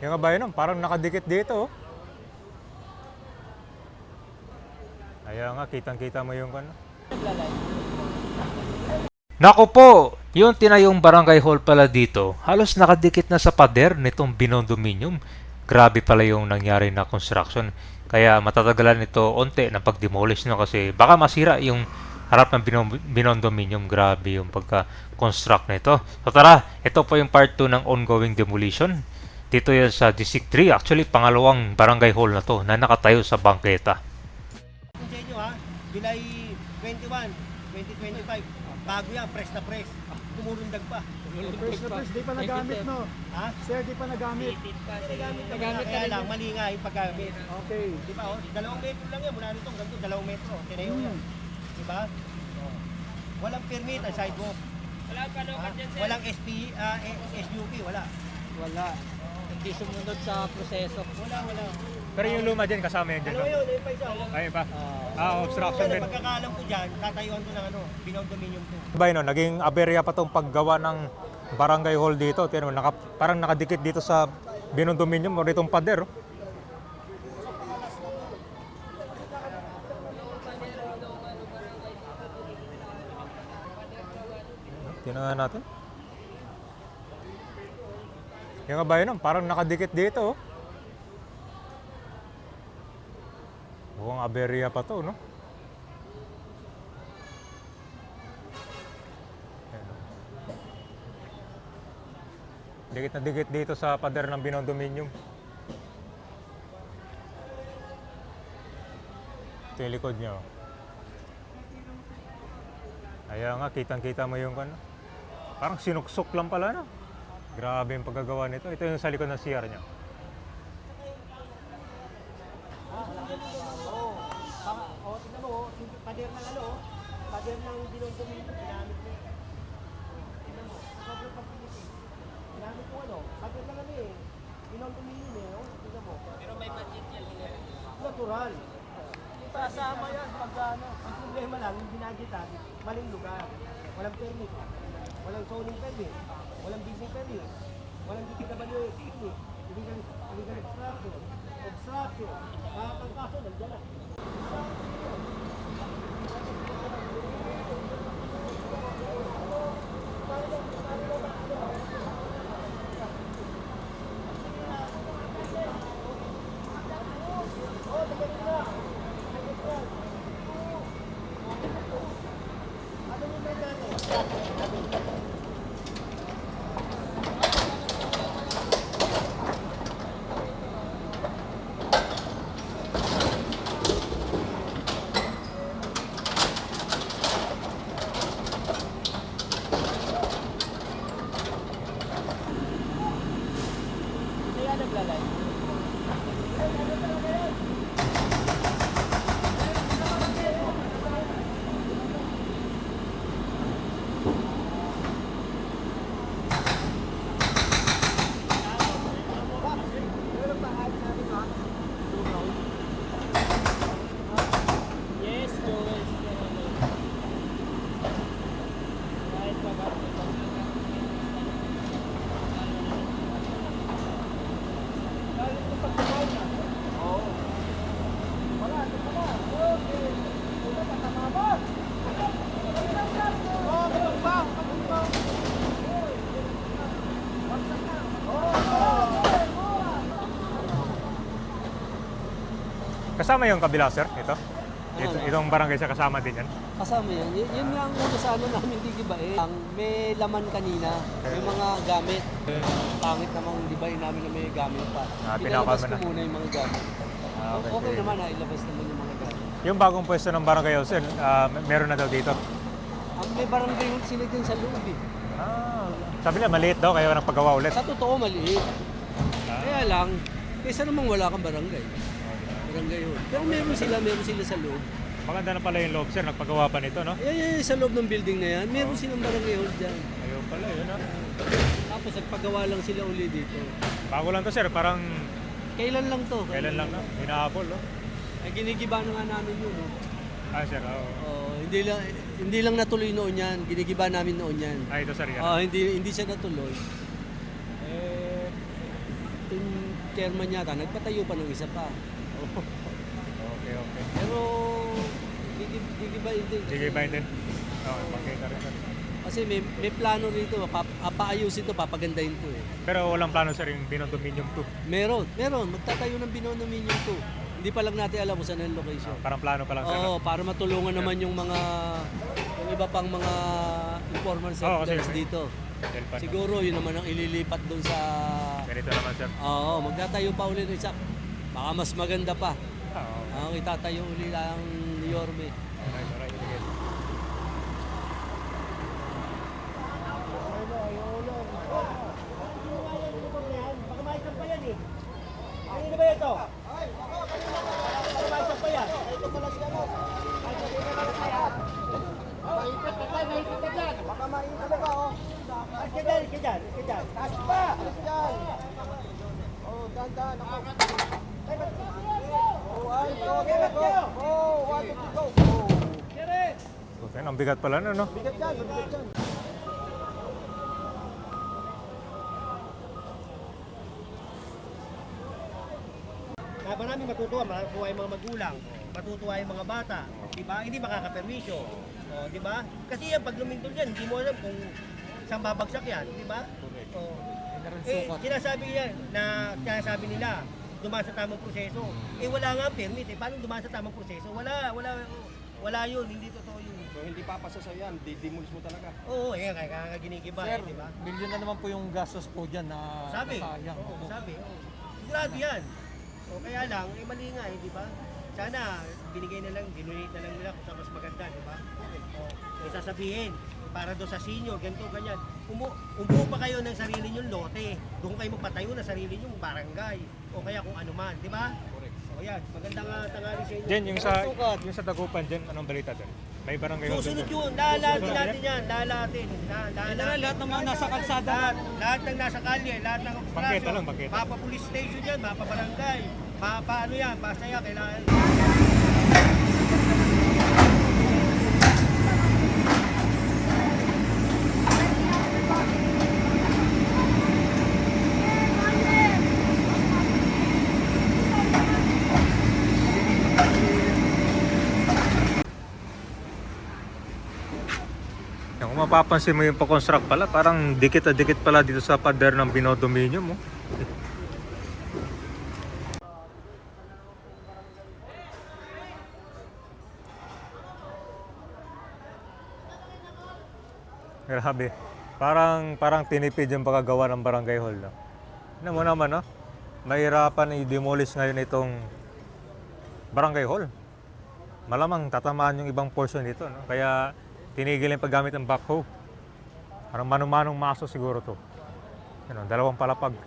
Yung kabayan nun, parang nakadikit dito. oh. Kaya nga, kitang-kita mo yung ano. Nako po, yung tinayong barangay hall pala dito, halos nakadikit na sa pader nitong binondominium. Grabe pala yung nangyari na construction. Kaya matatagalan nito onte na pag-demolish no kasi baka masira yung harap ng binondominium. Grabe yung pagka-construct nito. So tara, ito po yung part 2 ng ongoing demolition. Dito yan sa District 3. Actually, pangalawang barangay hall na to na nakatayo sa bangketa. Kung sa inyo ha, July 21, 2025, bago yan, press na press. Tumurundag pa. First na first, di pa nagamit no? Ha? Sir, di pa nagamit. Nagamit na Nagamit kaya lang, mali nga yung paggamit. Okay. Di ba? Oh, dalawang metro lang yan, mula rito hanggang doon, dalawang metro. Tinayo yan. Di ba? Oh. Walang permit ang sidewalk. Wala pa Walang SP, ah, eh, SUP, wala. Wala. Hindi sumunod sa proseso. Wala, wala. Pero yung luma dyan, kasama yun dyan. Dalawa no? yun, ayun pa isa. oh. Ayun pa. Ah, Ah, obstruction din. pagkakalam ko dyan, tatayuan ko ng ano, binaw dominium to. Kabayan nun, naging aberya pa tong paggawa ng barangay hall dito. Tignan mo, naka, parang nakadikit dito sa binondominium o ditong pader. oh. Tingnan nga natin. Yung kabayan nun, parang nakadikit dito. oh. Mukhang aberya pa to, no? Oh. Dikit na dikit dito sa pader ng binondominium. Ito yung likod niya. oh. Kaya nga, kitang-kita mo yung ano. Parang sinuksok lang pala na. Grabe yung paggagawa nito. Ito yung sa likod ng CR niya. O, tignan mo, oh, pader ng ano, oh, pader ng binaw dominium, ginamit mo. Tignan mo, sobrang pagpilit eh. Ginamit ko ano, pader lang ano eh. Binaw dominium eh, oh. Tignan mo. Pero may budget yan. Natural. Kasama yan pag ano. Problema lang, yung binagitan, maling lugar. Walang permit. Walang zoning permit. Walang building permit. Walang DPWA permit. Illegal, illegal obstruction. Obstruction. Makakangkaso, nandiyan na. 있어. Kasama yung kabila, sir? Ito? Ito, Ano? itong barangay siya kasama din yan? Kasama yan. Y- yun nga ang una sa ano namin gigibain. Ang may laman kanina, may mga gamit. Pangit namang libain namin na may gamit pa. Ah, pinakama ko na. muna yung mga gamit. Ah, okay. okay naman na ilabas naman yung mga gamit. Yung bagong pwesto ng barangay sir, ah, meron na daw dito. Ang may barangay hall sila din sa loob eh. Ah, sabi nila maliit daw, kaya nagpagawa ulit. Sa totoo maliit. Ah. Kaya lang, kaysa namang wala kang barangay. Barangay hall. Pero meron sila, meron sila sa loob. Maganda na pala yung loob, sir. Nagpagawa pa nito, no? Eh, eh, sa loob ng building na yan, meron silang barangay hall dyan. Ayun pala, yun, ha? Tapos nagpagawa lang sila uli dito. Bago lang to, sir. Parang Kailan lang to? kailan lang, no? Hinahabol, no? Ay, ginigiba na nga namin yun. No? Ah, sir, oo. Oh, hindi lang hindi lang natuloy noon yan. Ginigiba namin noon yan. Ah, ito, sir, yan. Oh, hindi hindi siya natuloy. Eh tin- chairman yata, nagpatayo pa ng isa pa. Okay, okay. Pero, ba hindi? Sige, Biden. Oo, makita rin. Kasi may, may plano rito, pa, paayusin to, papagandahin to eh. Pero walang plano sir yung Binodominium 2. Meron, meron. Magtatayo ng binonominium to. Hindi pa lang natin alam kung saan ang location. Parang plano pa lang sir. Oo, para matulungan naman yung mga yung iba pang mga informal settlers kasi- dito. Siguro yun naman ang ililipat doon sa Ganito naman sir. Oo, magtatayo pa uli ng isa. Baka mas maganda pa. Oo. Ang itatayo uli ang pa yan eh. Ano pa oh. Alis ka dyan. Taas pa! Dyan. Oh, dahan-dahan ako. Okay, ang bigat pala no, no? Bigat yan, bigat yan. Ah, maraming matutuwa, matutuwa yung mga magulang, matutuwa yung mga bata, di ba? Hindi makakapermisyo. O, di ba? Kasi yan, pag lumindol yan, hindi mo alam kung saan babagsak yan, di ba? O, eh, sinasabi niya na sinasabi nila, dumaan sa tamang proseso. Eh, wala nga permit. Eh, paano dumaan sa tamang proseso? Wala, wala, wala yun. Hindi totoo yun. So hindi papasa sa yan, didimulis mo talaga. Oo, eh, kaya kaya ginigiba, eh, di ba? Milyon na naman po yung gastos po dyan na Sabi. nasayang. Oo, sabi. oo. Sigurado yan. O kaya lang, eh mali nga eh, di ba? Sana binigay na lang, dinonate na lang nila kung saan mas maganda, di ba? O, may sasabihin, para doon sa senior, ganito, ganyan. Umu umuo pa kayo ng sarili nyong lote. Doon kayo magpatayo ng sarili nyong barangay. O kaya kung ano man, di ba? O yan, magandang uh, tangali sa inyo. Jen, yung sa, yung sa Dagupan, Jen, anong balita doon? May barangay hall Susunod doon. yun, lalatin natin yan, lalatin. Lalatin. lahat ng mga nasa kalsada. Lahat, lahat ng nasa kalye, lahat ng Bangketa lang, bangketa. Mapa police station yan, mapa barangay, mapa ano yan, basta yan, kailangan. Yan, Kung mapapansin mo yung pa-construct pala, parang dikit na dikit pala dito sa pader ng Binodominium. Oh. Grabe. Parang parang tinipid yung pagkagawa ng barangay hall. No? Ano mo naman, no? Mahirapan i-demolish ngayon itong barangay hall. Malamang tatamaan yung ibang portion dito, no? Kaya tinigil yung paggamit ng backhoe. Parang manumanong maso siguro to. Ano, dalawang palapag.